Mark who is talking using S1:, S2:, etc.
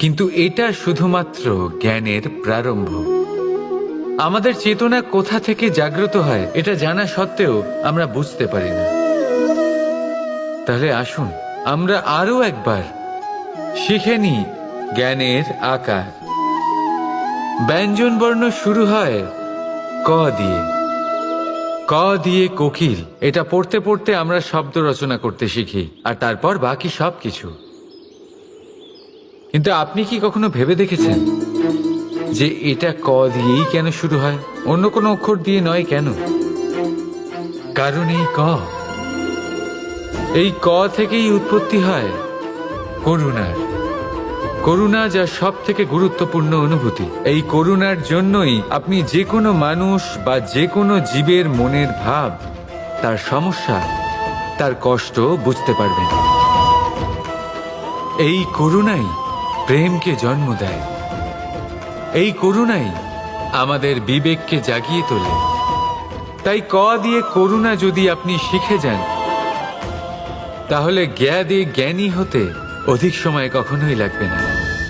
S1: কিন্তু এটা শুধুমাত্র জ্ঞানের প্রারম্ভ। আমাদের চেতনা কোথা থেকে জাগ্রত হয়, এটা জানা সত্ত্বেও আমরা বুঝতে পারি না। তাহলে আসুন, আমরা আরও একবার শিখে নিই জ্ঞানের আকার। ব্যঞ্জন বর্ণ শুরু হয় ক দিয়ে। ক দিয়ে কোকিল, এটা পড়তে পড়তে আমরা শব্দ রচনা করতে শিখি, আর তারপর বাকি সব কিছু কিন্তু আপনি কি কখনো ভেবে দেখেছেন যে এটা ক দিয়েই কেন শুরু হয়? অন্য কোনো অক্ষর দিয়ে নয় কেন? কারণ এই ক। এই ক থেকেই উৎপত্তি হয় করুণার। করুণা যা সব থেকে গুরুত্বপূর্ণ অনুভূতি। এই করুণার জন্যই আপনি যে কোনো মানুষ বা যে কোনো জীবের মনের ভাব, তার সমস্যা, তার কষ্ট বুঝতে পারবেন। এই করুণাই প্রেমকে জন্ম দেয়। এই করুণাই আমাদের বিবেককে জাগিয়ে তোলে। তাই ক দিয়ে করুণা যদি আপনি শিখে যান, তাহলে জ্ঞা দিয়ে জ্ঞানী হতে অধিক সময় কখনোই লাগবে না।